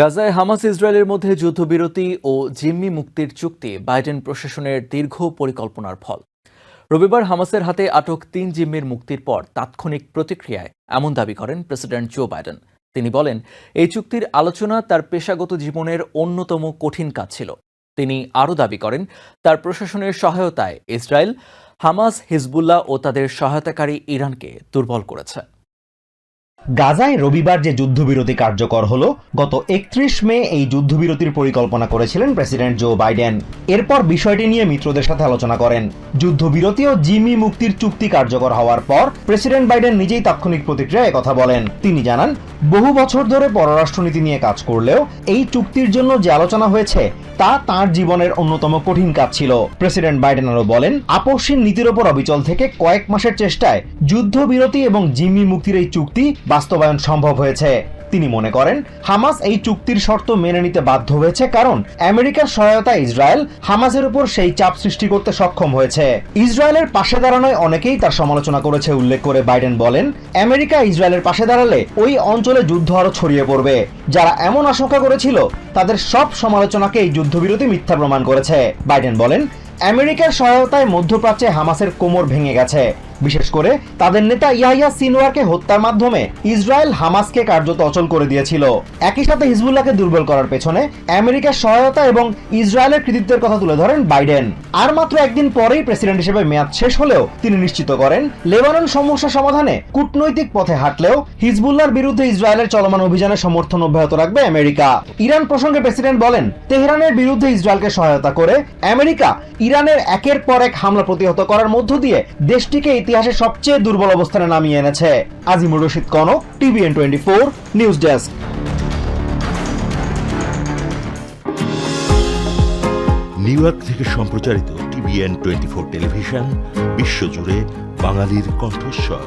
গাজায় হামাস ইসরায়েলের মধ্যে যুদ্ধবিরতি ও জিম্মি মুক্তির চুক্তি বাইডেন প্রশাসনের দীর্ঘ পরিকল্পনার ফল। রবিবার হামাসের হাতে আটক তিন জিম্মির মুক্তির পর তাৎক্ষণিক প্রতিক্রিয়ায় এমন দাবি করেন প্রেসিডেন্ট জো বাইডেন। তিনি বলেন, এই চুক্তির আলোচনা তার পেশাগত জীবনের অন্যতম কঠিন কাজ ছিল। তিনি আরও দাবি করেন, তার প্রশাসনের সহায়তায় ইসরায়েল, হামাস, হিজবুল্লাহ ও তাদের সহায়তাকারী ইরানকে দুর্বল করেছে। গাজায় রবিবার যে যুদ্ধবিরতি কার্যকর হলো, গত একত্রিশ মে এই যুদ্ধবিরতির পরিকল্পনা করেছিলেন প্রেসিডেন্ট জো বাইডেন। এরপর বিষয়টি নিয়ে মিত্রদের সাথে আলোচনা করেন। যুদ্ধবিরতি ও জিমি মুক্তির চুক্তি কার্যকর হওয়ার পর প্রেসিডেন্ট বাইডেন নিজেই তাৎক্ষণিক প্রতিক্রিয়ায় কথা বলেন। তিনি জানান, বহু বছর ধরে পররাষ্ট্রনীতি নিয়ে কাজ করলেও এই চুক্তির জন্য যে আলোচনা হয়েছে, তা তার জীবনের অন্যতম কঠিন কাজ ছিল। প্রেসিডেন্ট বাইডেন আরও বলেন আপসহীন নীতির ওপর অবিচল থেকে কয়েক মাসের চেষ্টায় যুদ্ধবিরতি এবং জিম্মি মুক্তির এই চুক্তি বাস্তবায়ন সম্ভব হয়েছে। তিনি মনে করেন, হামাস এই চুক্তির শর্ত মেনে নিতে বাধ্য হয়েছে কারণ আমেরিকার সহায়তা ইসরায়েল হামাসের উপর সেই চাপ সৃষ্টি করতে সক্ষম হয়েছে। ইসরায়েলের পাশে দাঁড়ানোয় অনেকেই তার সমালোচনা করেছে উল্লেখ করে বাইডেন বলেন, আমেরিকা ইসরায়েলের পাশে দাঁড়ালে ওই অঞ্চলে যুদ্ধ আরও ছড়িয়ে পড়বে। যারা এমন আশঙ্কা করেছিল, তাদের সব সমালোচনাকে এই যুদ্ধবিরতি মিথ্যা প্রমাণ করেছে। বাইডেন বলেন, আমেরিকার সহায়তায় মধ্যপ্রাচ্যে হামাসের কোমর ভেঙে গেছে। বিশেষ করে তাদের নেতা ইয়াহিয়া সিনওয়ারকে হত্যার মাধ্যমে ইসরায়েল হামাসকে কার্যত অচল করে দিয়েছিল। একই সাথে হিজবুল্লাহকে দুর্বল করার পেছনে আমেরিকার সহায়তা এবং ইসরায়েলের কৃতিত্বের কথা তুলে ধরেন বাইডেন। আর মাত্র একদিন পরেই প্রেসিডেন্ট হিসেবে মেয়াদ শেষ হলেও তিনি নিশ্চিত করেন, লেবানন সমস্যা সমাধানে কূটনৈতিক পথে হাঁটলেও হিজবুল্লাহর বিরুদ্ধে ইসরায়েলের চলমান অভিযানের সমর্থন অব্যাহত রাখবে আমেরিকা। ইরান প্রসঙ্গে প্রেসিডেন্ট বলেন, তেহরানের বিরুদ্ধে ইসরায়েলকে সহায়তা করে আমেরিকা ইরানের একের পর এক হামলা প্রতিহত করার মধ্য দিয়ে দেশটিকে ইতিহাসে সবচেয়ে দুর্বল অবস্থানে নামিয়ে এনেছে। Azimur Rashid Konok, TVN twenty four, news desk. New York থেকে সম্প্রচারিত টিভিএন টোয়েন্টি ফোর টেলিভিশন, বিশ্বজুড়ে বাঙালির কণ্ঠস্বর।